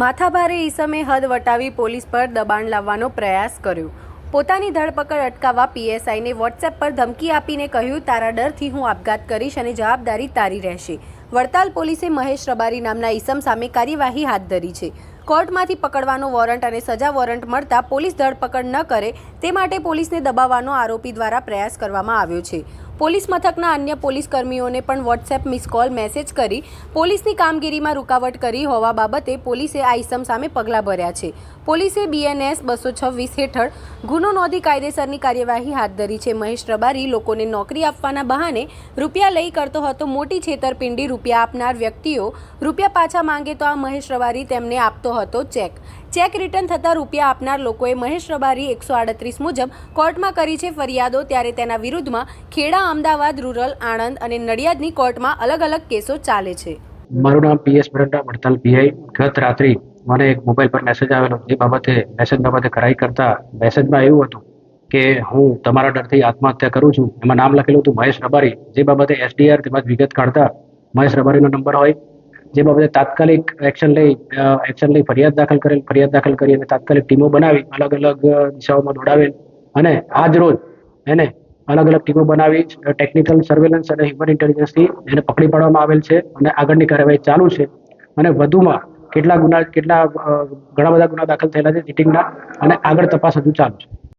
માથાભારે ઈસમે હદ વટાવી પોલીસ પર દબાણ લાવવાનો પ્રયાસ કર્યો. પોતાની ધરપકડ અટકાવવા પીએસઆઈને વોટ્સએપ પર ધમકી આપીને કહ્યું, તારા ડરથી હું આપઘાત કરીશ અને જવાબદારી તારી રહેશે. વડતાલ પોલીસે મહેશ રબારી નામના ઈસમ સામે કાર્યવાહી હાથ ધરી છે. કોર્ટમાંથી પકડવાનો વોરંટ અને સજા વોરંટ મળતા પોલીસ ધરપકડ ન કરે તે માટે પોલીસને દબાવવાનો આરોપી દ્વારા પ્રયાસ કરવામાં આવ્યો છે. પોલીસ મથકના અન્ય પોલીસ કર્મીઓને પણ વોટ્સએપ મિસ કોલ મેસેજ કરી પોલીસની કામગીરીમાં રૂકાવટ કરી હોવા બાબતે પોલીસે આ ઇસમ સામે પગલાં ભર્યા છે. પોલીસે બીએનએસ બસો છવ્વીસ હેઠળ ગુનો નોંધી કાયદેસરની કાર્યવાહી હાથ ધરી છે. મહેશ રબારી લોકોને નોકરી આપવાના બહાને રૂપિયા લઈ કરતો હતો. મોટી છેતરપિંડી રૂપિયા આપનાર વ્યક્તિઓ રૂપિયા પાછા માંગે તો આ મહેશ રબારી તેમને આપતો હતો ચેક. ચેક રિટર્ન થતાં રૂપિયા આપનાર લોકોએ મહેશ રબારી એકસો આડત્રીસ મુજબ કોર્ટમાં કરી છે ફરિયાદો, ત્યારે તેના વિરુદ્ધમાં ખેડા, અમદાવાદ, રૂરલ, આણંદ અને નડિયાદની કોર્ટમાં અલગ અલગ કેસો ચાલે છે. મારું નામ પીએસ મરંડા વડતાલ પીઆઈ. ગત રાત્રિ મને એક મોબાઈલ પર મેસેજ આવેલો. એ બાબતે મેસેજ બાબતે કરાઈ કરતા મેસેજમાં એવું હતું કે હું તમારા ડરથી આત્મહત્યા કરું છું. એમાં નામ લખેલું હતું મહેશ રબારી. જે બાબતે એસડીઆર તેમજ વિગત કાઢતા મહેશ રબારીનો નંબર હોય જે બાબતે તાત્કાલિક એક્શન લઈ એક્શન લઈ ફરિયાદ દાખલ કરેલ, ફરિયાદ દાખલ કરી અને તાત્કાલિક ટીમો બનાવી, અલગ અલગ દિશાઓમાં દોડાવેલ. અને આજ રોજ એને અલગ અલગ ટીમો બનાવી ટેકનિકલ સર્વેલન્સ અને હ્યુમન ઇન્ટેલિજન્સથી એને પકડી પાડવામાં આવેલ છે અને આગળની કાર્યવાહી ચાલુ છે. અને વધુમાં કેટલા ગુના, કેટલા ઘણા બધા ગુના દાખલ થયેલા છે ચીટિંગના અને આગળ તપાસ હજુ ચાલુ છે.